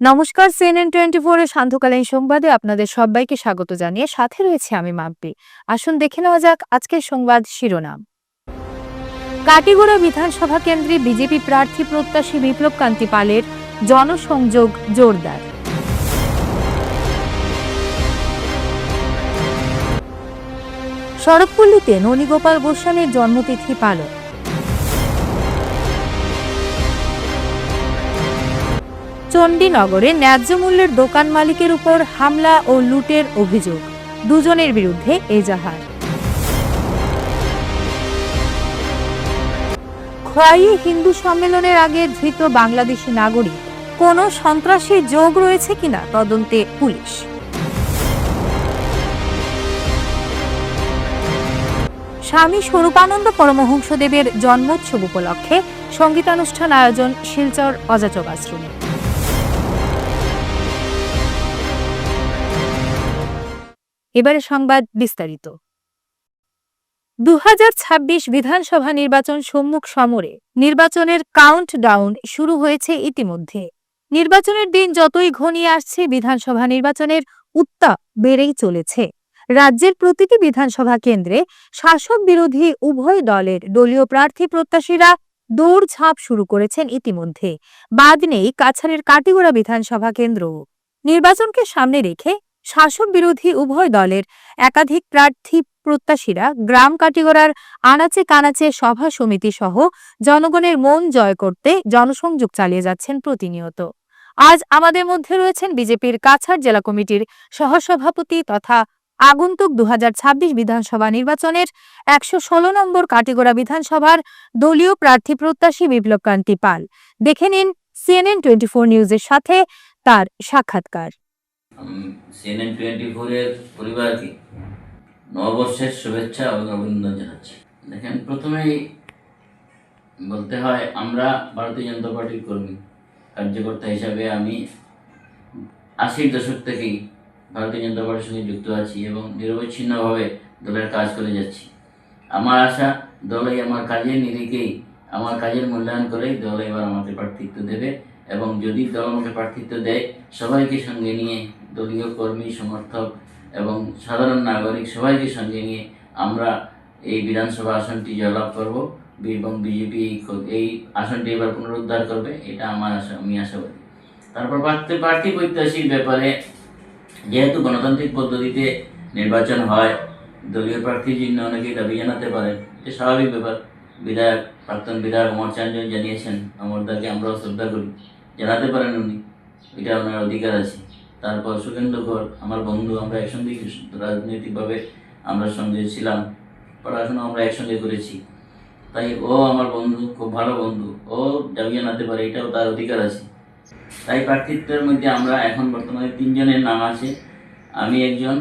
নমস্কার CNN twenty ফোরের সান্ধ্যকালীন সংবাদে আপনাদের সবাইকে স্বাগত জানিয়ে সাথে রয়েছে আমি মাম্পি আসুন দেখে নেওয়া যাক আজকের সংবাদ শিরোনাম। কাটিগড়া বিধানসভা কেন্দ্রে বিজেপি প্রার্থী প্রত্যাশী বিপ্লব কান্তি পালের জনসংযোগ জোরদার। শরৎপল্লীতে ননীগোপাল গোস্বামীর জন্মতিথি পালন। চণ্ডীনগরে ন্যায্য মূল্যের দোকান মালিকের উপর হামলা ও লুটের অভিযোগ। দুজনের বিরুদ্ধে এজাহার। খোয়াই হিন্দু সম্মেলনের আগে ধৃত বাংলাদেশি নাগরিক, কোন সন্ত্রাসী যোগ রয়েছে কিনা তদন্তে পুলিশ। স্বামী স্বরূপানন্দ পরমহংসদেবের জন্মোৎসব উপলক্ষে সঙ্গীতানুষ্ঠান আয়োজন শিলচর অজাচক আশ্রমে। এবারে সংবাদ বিস্তারিত। দুহাজার ছাব্বিশ বিধানসভা নির্বাচন সম্মুখ সমরে নির্বাচনের কাউন্টডাউন শুরু হয়েছে ইতিমধ্যে। নির্বাচনের দিন যতই ঘনিয়ে আসছে, বিধানসভা নির্বাচনের উত্তাপ বেড়েই চলেছে। রাজ্যের প্রতিটি বিধানসভা কেন্দ্রে শাসক বিরোধী উভয় দলের দলীয় প্রার্থী প্রত্যাশীরা দৌড়ঝাঁপ শুরু করেছেন ইতিমধ্যে। বাদ নেই কাছাড়ের কাটিগোড়া বিধানসভা কেন্দ্র নির্বাচনকে সামনে রেখে শাসক বিরোধী উভয় দলের একাধিক প্রার্থী প্রত্যাশীরা গ্রাম কাটিগড়ার আনাচে কানাচে সভা সমিতি সহ জনগণের মন জয় করতে জনসংযোগ চালিয়ে যাচ্ছেন প্রতিনিয়ত। আজ আমাদের মধ্যে রয়েছেন বিজেপির কাছাড় জেলা কমিটির সহসভাপতি তথা আগন্তুক দু হাজার ছাব্বিশ বিধানসভা নির্বাচনের একশো ষোলো নম্বর কাটিগড়া বিধানসভার দলীয় প্রার্থী প্রত্যাশী বিপ্লব কান্তি পাল। দেখে নিন সিএনএন টোয়েন্টি ফোর নিউজের সাথে তার সাক্ষাৎকার। সিএনএন টোয়েন্টি ফোরের পরিবারকে নববর্ষের শুভেচ্ছা এবং অভিনন্দন জানাচ্ছি। দেখেন, প্রথমেই বলতে হয়, আমরা ভারতীয় জনতা পার্টির কর্মী, কার্যকর্তা হিসাবে আমি আশির দশক থেকেই ভারতীয় জনতা পার্টির সঙ্গে যুক্ত আছি এবং নিরবচ্ছিন্নভাবে দলের কাজ করে যাচ্ছি। আমার আশা, দলই আমার কাজের নিরিখেই, আমার কাজের মূল্যায়ন করেই দল এবার আমাকে প্রার্থিত্ব দেবে এবং যদি দল আমাকে প্রার্থিত্ব দেয়, সবাইকে সঙ্গে নিয়ে দলীয় কর্মী, সমর্থক এবং সাধারণ নাগরিক সবাইকে সঙ্গে নিয়ে আমরা এই বিধানসভা আসনটি জয়লাভ করব। এবং বিজেপি এই আসনটি এবার পুনরুদ্ধার করবে, এটা আমার আশা, আমি আশাবাদী। তারপর প্রার্থী প্রার্থী প্রত্যাশীর ব্যাপারে যেহেতু গণতান্ত্রিক পদ্ধতিতে নির্বাচন হয়, দলীয় প্রার্থীর জন্য অনেকেই দাবি জানাতে পারেন, এটা স্বাভাবিক ব্যাপার। বিধায়ক, প্রাক্তন বিধায়ক অমর চাঞ্জন জানিয়েছেন, অমরদাকে আমরাও শ্রদ্ধা করি, জানাতে পারেন উনি, এটা ওনার অধিকার আছে। তারপর সুখেন্দ্র ঘর আমার বন্ধু, আমরা একসঙ্গে রাজনৈতিকভাবে আমরা সঙ্গে ছিলাম, পড়াশোনা আমরা একসঙ্গে করেছি। তাই ও আমার বন্ধু, খুব ভালো বন্ধু, ও দাবি নাতে পারে, এটাও তার অধিকার আছে। তাই প্রার্থিত্বের মধ্যে আমরা এখন বর্তমানে তিনজনের নাম আছে। আমি একজন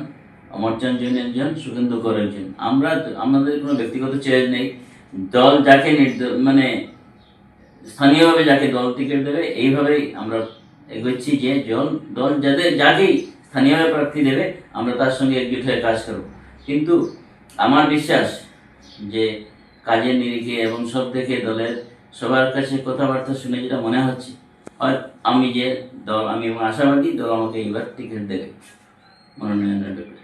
অমরচাঁদ জৈন একজন সুখেন্দু কর একজন। আমরা আমাদের কোনো ব্যক্তিগত চয়েস নেই। দল যাকে মানে স্থানীয়ভাবে যাকে দল টিকিট দেবে, এইভাবেই আমরা এগোচ্ছি যে জল দল যাদের যাকেই স্থানীয়ভাবে প্রার্থী দেবে, আমরা তার সঙ্গে একজুট হয়ে কাজ করব। কিন্তু আমার বিশ্বাস যে কাজের নিরিখে এবং সব দেখে দলের সবার কাছে কথাবার্তা শুনে যেটা মনে হচ্ছে আর আমি যে দল, আমি আশাবাদী দল আমাকে এইবার টিকিট দেবে। মনোনয়নের ব্যাপারে।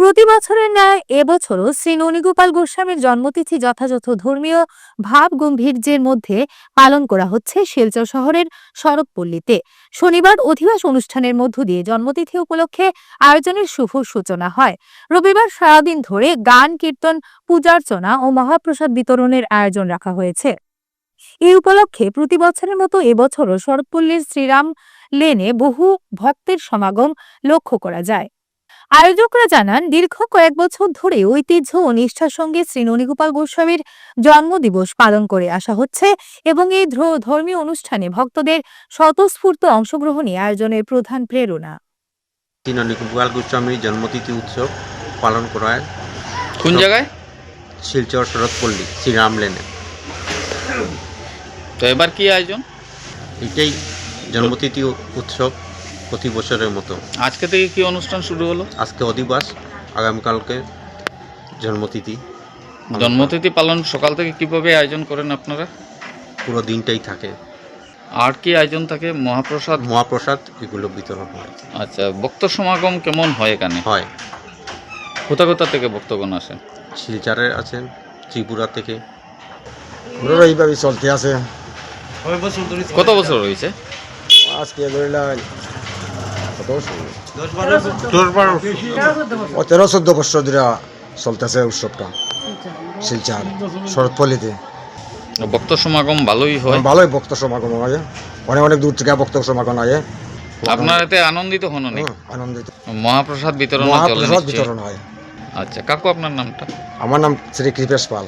প্রতি বছরের ন্যায় এবছরও শ্রী ননীগোপাল গোস্বামীর জন্মতিথি যথাযথ ধর্মীয় ভাব গম্ভীর্যের মধ্যে পালন করা হচ্ছে শিলচর শহরের শরৎপল্লীতে শনিবার অধিবাস অনুষ্ঠানের মধ্য দিয়ে জন্মতিথি উপলক্ষে আয়োজনের শুভ সূচনা হয়। রবিবার সারাদিন ধরে গান, কীর্তন, পূজার্চনা ও মহাপ্রসাদ বিতরণের আয়োজন রাখা হয়েছে। এই উপলক্ষে প্রতি বছরের মতো এবছরও শরৎপল্লীর শ্রীরাম লেনে বহু ভক্তের সমাগম লক্ষ্য করা যায়। আয়োজকরা জানান দীর্ঘ কয়েক বছর ধরে ঐতিহ্য ও নিষ্ঠার সঙ্গে শ্রী ননীগোপাল গোস্বামীর জন্মদিবস পালন করে আসা হচ্ছে এবং এই ধর্মীয় অনুষ্ঠানে ভক্তদের স্বতঃস্ফূর্ত অংশগ্রহণই আয়োজনের প্রধান প্রেরণা। তিননি গোপাল গোস্বামীর জন্মতিথি উৎসব পালন করা হয় কোন জায়গায়? শিলচর শরৎপল্লী শ্রীরাম লেনে। তো এবার কি আয়োজন? এটাই জন্মতিথি উৎসব। প্রতি বছরের মতো। আজকে থেকে কি অনুষ্ঠান শুরু হলো? আজকে অধিবাস আগামীকালকে জন্মতিথি। জন্মতিথি পালন সকাল থেকে কীভাবে আয়োজন করেন আপনারা? পুরো দিনটাই থাকে। আর কি আয়োজন থাকে? মহাপ্রসাদ? মহাপ্রসাদ এগুলো বিতরণ হয়। আচ্ছা ভক্ত সমাগম কেমন হয় এখানে? হয়। কোথা কোথা থেকে ভক্তগণ আসেন? শিলচারে আছেন ত্রিপুরা থেকে। ওরা এইভাবে চলতে আছে। কত বছর রয়েছে আজকে ধরিলা কত বছর? দশ বারো ও তেরো চোদ্দ বছর। ধরে চলতেছে উৎসবটা। শিলচার শরৎপল্লীতে। ভক্ত সমাগম ভালোই হয়। ভালোই ভক্ত সমাগম হয়। অনেক অনেক দূর থেকে ভক্ত সমাগম হয়। আপনার এতে আনন্দিত হন আনন্দিত। মহাপ্রসাদ বিতরণ মহাপ্রসাদ বিতরণ হয়। আচ্ছা কাকু আপনার নামটা? আমার নাম শ্রী কৃপেশ পাল।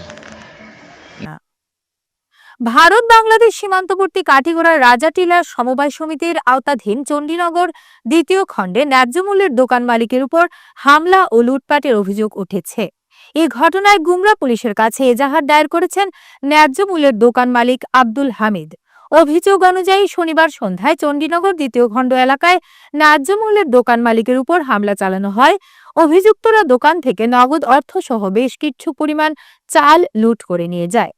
ভারত বাংলাদেশ সীমান্তবর্তী কাঠিগড়ার রাজাটিলা সমবায় সমিতির আওতাধীন চণ্ডীনগর দ্বিতীয় খণ্ডে ন্যায্য মূল্যের দোকান মালিকের উপর হামলা ও লুটপাটের অভিযোগ উঠেছে। এই ঘটনায় গুমরা পুলিশের কাছে এজাহার দায়ের করেছেন ন্যায্য মূল্যের দোকান মালিক আব্দুল হামিদ। অভিযোগ অনুযায়ী শনিবার সন্ধ্যায় চণ্ডীনগর দ্বিতীয় খণ্ড এলাকায় ন্যায্য মূল্যের দোকান মালিকের উপর হামলা চালানো হয়। অভিযুক্তরা দোকান থেকে নগদ অর্থসহ বেশ কিছু পরিমাণ চাল লুট করে নিয়ে যায়।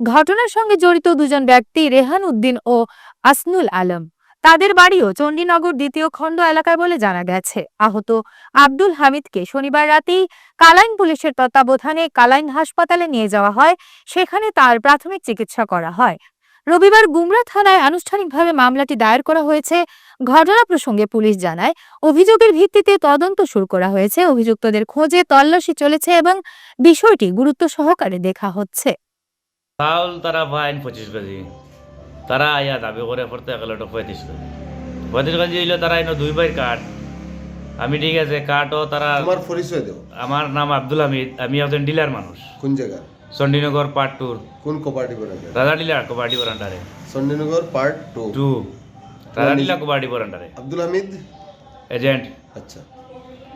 ঘটনার সঙ্গে জড়িত দুজন ব্যক্তি রেহান উদ্দিন ও আসনুল আলম। তাদের বাড়িও চণ্ডীনগর দ্বিতীয় খণ্ড এলাকায় বলে জানা গেছে। আহত আব্দুল হামিদকে শনিবার রাতেই কালাইন পুলিশের তত্ত্বাবধানে কালাইন হাসপাতালে নিয়ে যাওয়া হয়। সেখানে তার প্রাথমিক চিকিৎসা করা হয়। রবিবার গুমরা থানায় আনুষ্ঠানিকভাবে মামলাটি দায়ের করা হয়েছে। ঘটনা প্রসঙ্গে পুলিশ জানায়, অভিযোগের ভিত্তিতে তদন্ত শুরু করা হয়েছে। অভিযুক্তদের খোঁজে তল্লাশি চলেছে এবং বিষয়টি গুরুত্ব সহকারে দেখা হচ্ছে। চাউল তারা পাইন পঁচিশ কেজি। তারা আয়া দাবি করে প্রত্যেক এলোটো পঁয়ত্রিশ কেজি। পঁয়ত্রিশ কেজি হইলে তারা এনে দুই বাইর কাঠ আমি ঠিক আছে কাঠও তারা তোমার পরিচয় দেও আমার নাম আব্দুল হামিদ আমি একজন ডিলার মানুষ কোন জায়গা চণ্ডীনগর পার্ট টুর কোন কোপারেটিভ আছে রাজা ডিলার কোবাডি বরান্ডারে Chandinagar part two two Raja dealer কোবাডি বরান্ডারে আব্দুল হামিদ? এজেন্ট আচ্ছা।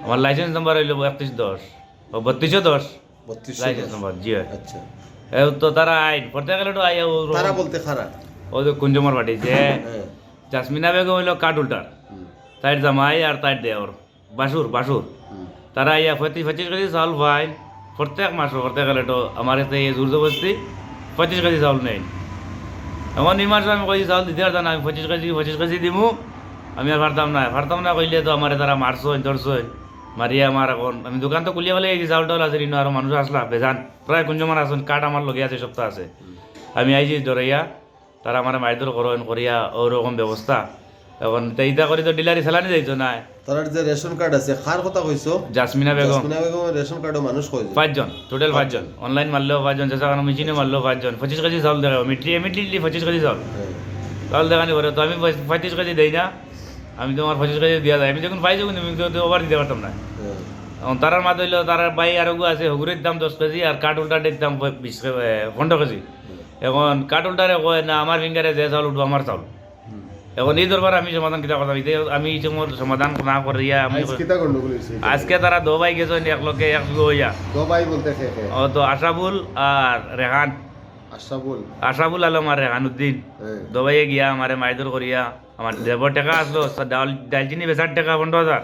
আমার লাইসেন্স নাম্বার হইল একত্রিশ দশ ও বত্রিশশো দশ বত্রিশ লাইসেন্স নাম্বার জি আচ্ছা। তো তারা আইন প্রত্যেক এলোটো আইয়া ও তারা বলতে খারাপ। ও যে কুঞ্জমার যে হ্যাঁ। জাসমিনা বেগম হইল হুম, তাইর জামাই আর তাইর দেওর বাসুর বাসুর। তারা ইয়া পঁয়ত্রিশ পঁচিশ কেজি চাউল পাই প্রত্যেক মাস প্রত্যেক এলেটো আমার এতে এই জোর জবস্তি পঁচিশ কেজি চাউল নেই। এমন এই মাসে আমি কইছি চাউল দিতে পারতাম না আমি পঁচিশ কেজি পঁচিশ কেজি দিমু। আমি আর পারতাম না পারতাম না কইলে তো আমার তারা মারছই ধরছই। মারিয়া আমার এখন আমি দোকান তো খুলিয়া ফেলে গেছি চাউল টাউল আছে রিনো আর মানুষ আসলা বেজান। প্রায় কুঞ্জমান আসুন কাঠ আমার লগে আছে সপ্তাহ আছে। আমি আইছি ধরাইয়া তারা আমার মাইদুর করেন করিয়া ওরকম ব্যবস্থা এখন এইটা করে তো ডিলারি চালানি যাইতো না তারার যে রেশন কার্ড আছে কার কথা কইছো জাসমিনা বেগম। জাসমিনা বেগমের রেশন কার্ডও মানুষ কই যায়। পাঁচজন টোটাল পাঁচজন। অনলাইন মারলেও পাঁচজন চেষ্টা করানো মেশিনে মারলেও পাঁচজন। পঁচিশ কেজি চাউল দেখাবো মিটলি ইমিডিয়েটলি পঁচিশ কেজি চাউল। চাউল দেখানি পরে তো আমি পঁয়ত্রিশ কেজি দেই না। আমি তোমার পঁচিশ কেজি দিয়া যায় আমি যখন পাইছো কিন্তু আমি তো ওভার দিতে পারতাম না। হ্যাঁ। তারার মাত হইল তারার বাই আরও আছে হগুরের দাম দশ কেজি আর কাঠ উল্টাটের দাম বিশ পনেরো কেজি। এখন কাঠ উল্টারে কয় না আমার ফিঙ্গারে যে চাউল উঠবো আমার চাউল। এখন এই দরবার আমি সমাধান কিতা কথা হইতে আমি সমাধান না করিয়া আমি আজকে তারা দোবাই গেছেন এক লোকে এক হইয়া। ভাই বলতে ও তো আশাবুল আর রেহান। আশরাফুল আশাবুল আলম আর রেহান উদ্দিন হ্যাঁ দবাইয়ে গিয়া আমারে মাইদুর করিয়া আমার দেবর টাকা আসলো সা- ডাল ডালচিনি বেচার টাকা পনেরো হাজার।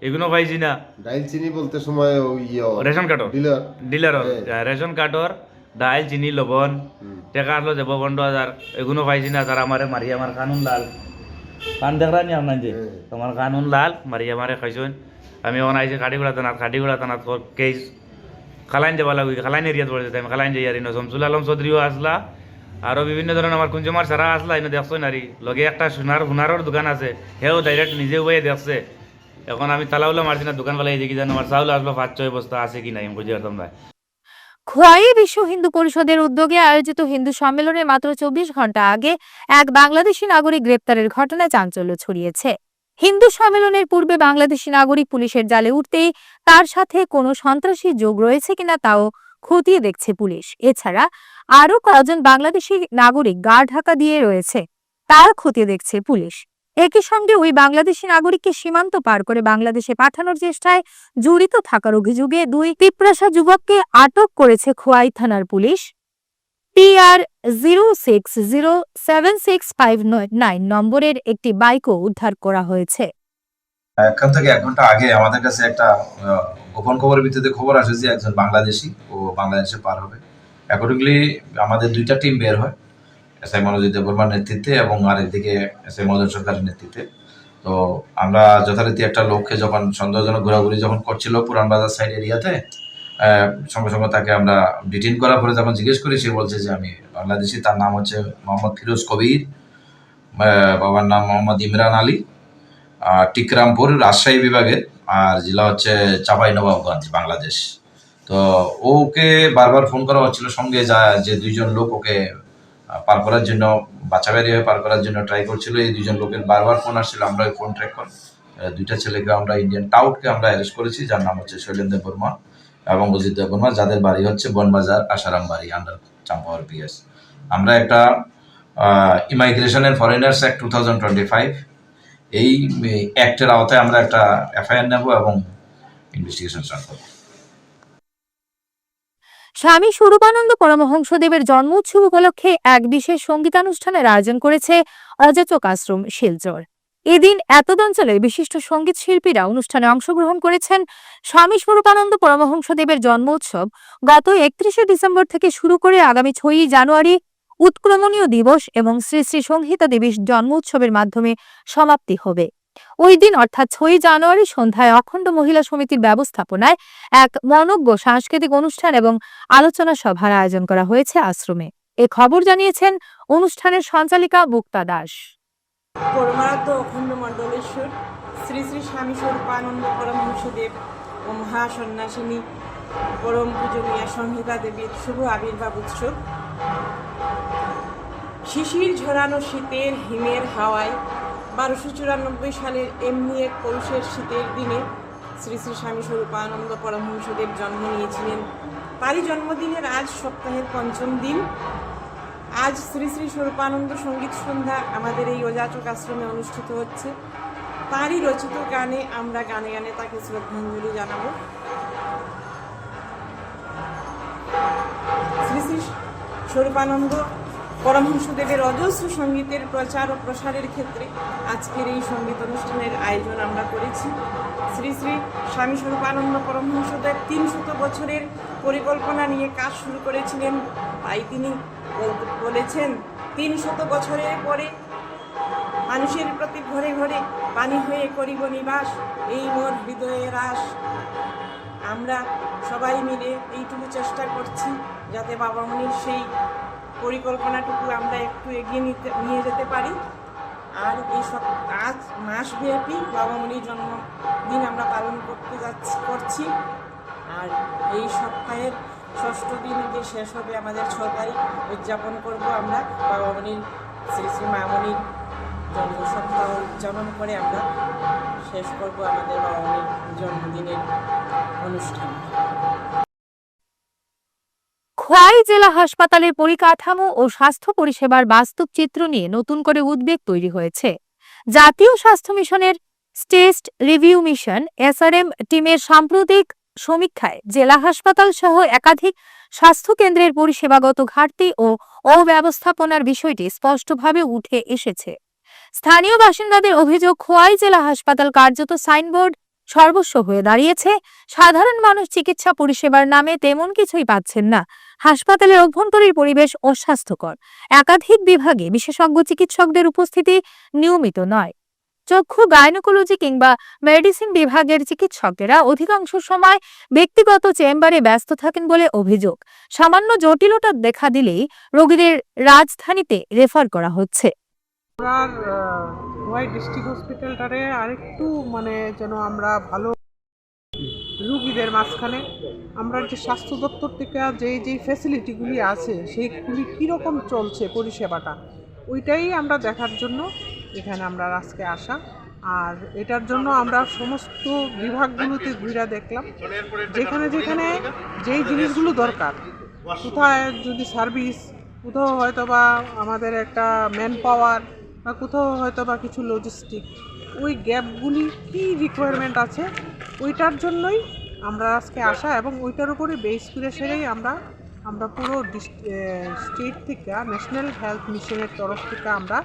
এগুলো পাইছি না। ডাইল চিনি বলতে সময় ওই ইয়ে রেশন কার্ডর ডিলার। ডিলারর হ্যাঁ। রেশন কার্ডর ডাল চিনি লবণ টাকা আসলো যাব পনেরো হাজার। এগুলো পাইছি না তারা আমারে মারি আমার কানুন লাল। কান দেখরা নি আপনার যে? হ্যাঁ। তোমার কানুন লাল মারি আমারে খাইছেন। আমি ওখানে আইছি খাটিগুড়া থানাত খাটিগুড়া থানাত কেস খালাইন যাবা লাগবে খালাইন এরিয়াত পড়েছে আমি খালাইন যাই আর শমসুল আলম চৌধুরীও আসলা আরও বিভিন্ন ধরনের আমার কুঞ্জমার সারা আসলা ইনো দেখছ নারী। লগে একটা সোনার সোনারর দোকান আছে, সেও ডাইরেক্ট নিজে বইয়ে দেখছে। এখন আমি তালাউলা মারছি না দোকান ফেলাই দেখি জানো আমার চাউল আসলো পাঁচ ছয় বস্তা আছে কি নাই, আমি বুঝতে পারতাম না। খোয়াই বিশ্ব হিন্দু পরিষদের উদ্যোগে আয়োজিত হিন্দু সম্মেলনে মাত্র চব্বিশ ঘণ্টা আগে এক বাংলাদেশি নাগরিক গ্রেপ্তারের ঘটনায় চাঞ্চল্য ছড়িয়েছে। হিন্দু সম্মেলনের পূর্বে বাংলাদেশি নাগরিক পুলিশের জালে উঠতেই তার সাথে কোনো সন্ত্রাসী যোগ রয়েছে কিনা তাও খতিয়ে দেখছে পুলিশ। এছাড়া আরও কয়েকজন বাংলাদেশি নাগরিক গা ঢাকা দিয়ে রয়েছে, তার খতিয়ে দেখছে পুলিশ। একই সঙ্গে ওই বাংলাদেশি নাগরিককে সীমান্ত পার করে বাংলাদেশে পাঠানোর চেষ্টায় জড়িত থাকার অভিযোগে দুই পিপ্রাসা যুবককে আটক করেছে খোয়াই থানার police. PR zero six zero seven six five nine নম্বরের একটি বাইকও উদ্ধার করা হয়েছে। এখান থেকে এক ঘণ্টা আগে আমাদের কাছে একটা গোপন খবরের ভিত্তিতে খবর আসে যে একজন বাংলাদেশি, ও বাংলাদেশে পার হবে। অ্যাকর্ডিংলি আমাদের দুইটা টিম বের হয় এস আই মনোজিৎ দেববর্মার নেতৃত্বে এবং আরেকদিকে এস আই মদন সরকারের নেতৃত্বে। তো আমরা যথারীতি একটা লোককে যখন, সন্দেহজনক ঘোরাঘুরি যখন করছিল পুরান বাজার সাইড এরিয়াতে সঙ্গে সঙ্গে তাকে আমরা ডিটেইন করার পরে যখন জিজ্ঞেস করি, সে বলছে যে আমি বাংলাদেশি, তার নাম হচ্ছে মোহাম্মদ ফিরোজ কবির বাবার নাম মোহাম্মদ ইমরান আলী। টিকরামপুর রাজশাহী বিভাগের, আর জেলা হচ্ছে চাপাই নবাবগঞ্জ, বাংলাদেশ। তো ওকে বারবার ফোন করা হচ্ছিল, সঙ্গে যা, যে দুইজন লোক ওকে পার করার জন্য বাচ্চা বেরিয়ে পার করার জন্য ট্রাই করছিল, এই দুজন লোকের বারবার ফোন আসছিল, আমরা ওই ফোন ট্র্যাক করে। দুইটা ছেলেকে আমরা ইন্ডিয়ান টাউটকে আমরা অ্যারেস্ট করেছি, যার নাম হচ্ছে শৈলেন্দ্র বর্মা এবং অজিত বর্মা, যাদের বাড়ি হচ্ছে বনবাজার আসারাম বাড়ি আন্ডার চাম্পাওয়ার পিএস আমরা একটা immigration and foreigners act two thousand twenty five এই অ্যাক্টের আওতায় আমরা একটা এফআইআর নেব এবং ইনভেস্টিগেশন স্টার্ট করব। স্বামী স্বরূপানন্দ পরমহংসদেবের জন্ম উৎসব উপলক্ষে এক বিশেষ সঙ্গীতানুষ্ঠানের আয়োজন করেছে অযাচক আশ্রম, শিলচর। এদিন এতদ অঞ্চলের বিশিষ্ট সংগীত শিল্পীরা অনুষ্ঠানে অংশগ্রহণ করেছেন স্বামী স্বরূপানন্দ পরমহংসদেবের জন্ম উৎসব গত একত্রিশে ডিসেম্বর থেকে শুরু করে আগামী ছয়ই জানুয়ারি উৎক্রমণীয় দিবস এবং শ্রী শ্রী সংহিতা দেবীর জন্ম উৎসবের মাধ্যমে সমাপ্তি হবে। ওই দিন অর্থাৎ ছয়ই জানুয়ারি সন্ধ্যায় অখণ্ড মহিলা সমিতির ব্যবস্থাপনায় এক মনজ্ঞ সাংস্কৃতিক অনুষ্ঠান এবং আলোচনা সভার আয়োজন করা হয়েছে আশ্রমে। এ খবর জানিয়েছেন অনুষ্ঠানের সঞ্চালিকা মুক্তা দাস। অখণ্ড শ্রী শ্রী স্বামী স্বরূপানন্দ পরমহংসদেব ও মহাসন্ন্যাসিনী পরম পূজনীয়া সংহিতা দেবীর শুভ আবির্ভাব উৎসব শিশির ঝরানো শীতের হিমের হাওয়ায় বারোশো চুরানব্বই সালের এমনি এক পৌষের শীতের দিনে শ্রী শ্রী স্বামী স্বরূপানন্দ পরমহংসদেব জন্ম নিয়েছিলেন। তারই জন্মদিনের আজ সপ্তাহের পঞ্চম দিন। আজ শ্রী শ্রী স্বরূপানন্দ সংগীত সন্ধ্যা আমাদের এই অযাচক আশ্রমে অনুষ্ঠিত হচ্ছে। তারই রচিত গানে আমরা গানে গানে তাকে শ্রদ্ধাঞ্জলি জানাব। স্বরূপানন্দ পরমহংসদেবের অজস্র সঙ্গীতের প্রচার ও প্রসারের ক্ষেত্রে আজকের এই সংগীত অনুষ্ঠানের আয়োজন আমরা করেছি। শ্রী শ্রী স্বামী স্বরূপানন্দ পরমহংসদেব তিনশত বছরের পরিকল্পনা নিয়ে কাজ শুরু করেছিলেন। তাই তিনি বল- বলেছেন, তিনশত বছরের পরে মানুষের প্রতি ঘরে ঘরে পানি হয়ে করিব নিবাস। এই মোর হৃদয়ে রাস। আমরা সবাই মিলে এইটুকু চেষ্টা করছি যাতে বাবা মনির সেই পরিকল্পনাটুকু আমরা একটু এগিয়ে নিতে, নিয়ে যেতে পারি। আর এই সব আজ মাসব্যাপী বাবা মনির জন্মদিন আমরা পালন করতে যাচ্ছি, করছি। আর এই সপ্তাহের ষষ্ঠ দিন যে শেষ হবে আমাদের ছ তারিখ উদযাপন করব আমরা। বাবা মনির, শ্রী শ্রী মামনির জন্ম সপ্তাহ উদযাপন করে আমরা শেষ করব আমাদের বাবা মনির জন্মদিনের অনুষ্ঠান। খোয়াই জেলা হাসপাতালের পরিকাঠামো ও স্বাস্থ্য পরিষেবার বাস্তব চিত্র নিয়ে নতুন করে উদ্বেগ তৈরি হয়েছে। জাতীয় স্বাস্থ্য মিশনের স্টেস্ট রিভিউ মিশন, এসআরএম টিমের সাম্প্রতিক সমীক্ষায় জেলা হাসপাতাল সহ একাধিক স্বাস্থ্য কেন্দ্রের পরিষেবাগত ঘাটতি ও অব্যবস্থাপনার বিষয়টি স্পষ্টভাবে উঠে এসেছে। স্থানীয় বাসিন্দাদের অভিযোগ, খোয়াই জেলা হাসপাতাল কার্যত সাইনবোর্ড সর্বস্ব হয়ে দাঁড়িয়েছে। সাধারণ মানুষ চিকিৎসা পরিষেবার নামে তেমন কিছুই পাচ্ছেন না। হাসপাতালের অভ্যন্তরীণ পরিবেশ অস্বাস্থ্যকর। একাধিক বিভাগে বিশেষজ্ঞ চিকিৎসকদের উপস্থিতি নিয়মিত নয়। চক্ষু, গাইনোকোলজি কিংবা মেডিসিন বিভাগের চিকিৎসকেরা অধিকাংশ সময় ব্যক্তিগত চেম্বারে ব্যস্ত থাকেন বলে অভিযোগ। সামান্য জটিলতা দেখা দিলেই রোগীদের রাজধানীতে রেফার করা হচ্ছে। হোয়াইট ডিস্ট্রিক্ট হসপিটালটারে আরেকটু মানে যেন আমরা ভালো রুগীদের মাঝখানে, আমরা যে স্বাস্থ্য দপ্তর থেকে যেই যেই ফ্যাসিলিটিগুলি আছে, সেইগুলি কীরকম চলছে পরিষেবাটা, ওইটাই আমরা দেখার জন্য এখানে আমরা আজকে আসা। আর এটার জন্য আমরা সমস্ত বিভাগগুলোতে ঘুরে দেখলাম, যেখানে যেখানে যেই জিনিসগুলো দরকার, কোথায় যদি সার্ভিস কোথাও হয়তো বা আমাদের একটা ম্যান পাওয়ার বা কোথাও হয়তো বা কিছু লজিস্টিক ওই গ্যাপগুলি কী রিকোয়ারমেন্ট আছে? ওইটার জন্যই আমরা আজকে আসা এবং ওইটার উপরে বেস করে সেরেই আমরা আমরা পুরো স্টেট থেকে ন্যাশনাল হেলথ মিশনের তরফ থেকে আমরা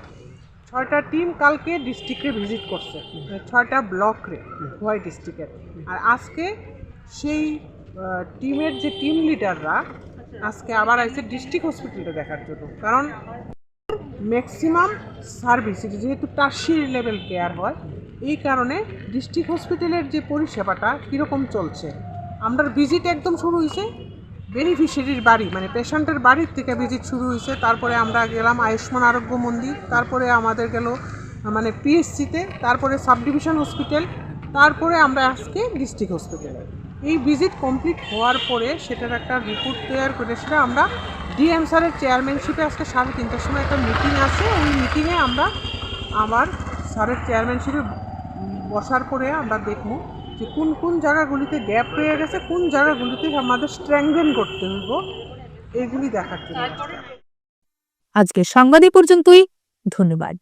ছয়টা টিম কালকে ডিস্ট্রিক্টে ভিজিট করছে মানে ছয়টা ব্লক রে হোয়াই ডিস্ট্রিক্টের আর আজকে সেই টিমের যে টিম লিডাররা আজকে আবার আসছে ডিস্ট্রিক্ট হসপিটালটা দেখার জন্য। কারণ ম্যাক্সিমাম সার্ভিস যেহেতু টার্সিয়ারি লেভেল কেয়ার হয়, এই কারণে ডিস্ট্রিক্ট হসপিটালের যে পরিষেবাটা কীরকম চলছে? আমরা ভিজিট একদম শুরু হয়েছে বেনিফিশিয়ারির বাড়ি মানে পেশেন্টের বাড়ির থেকে ভিজিট শুরু হয়েছে, তারপরে আমরা গেলাম আয়ুষ্মান আরোগ্য মন্দির, তারপরে আমাদের গেল মানে পিএসসিতে তারপরে সাব ডিভিশন হসপিটাল তারপরে আমরা আজকে ডিস্ট্রিক্ট হসপিটালে এই ভিজিট কমপ্লিট হওয়ার পরে সেটার একটা রিপোর্ট তৈরি করে, সেটা আমরা ডিএম স্যারের চেয়ারম্যানশিপে আজকে সাড়ে তিনটার সময় একটা মিটিং আছে। ওই মিটিংয়ে আমরা আমার স্যারের চেয়ারম্যানশিপে বসার পরে আমরা দেখব যে কোন কোন জায়গাগুলিতে গ্যাপ হয়ে গেছে, কোন জায়গাগুলিতে আমাদের স্ট্রেংথেন করতে হইব, এগুলি দেখার জন্য আজকে। সংবাদ পর্যন্তই, ধন্যবাদ।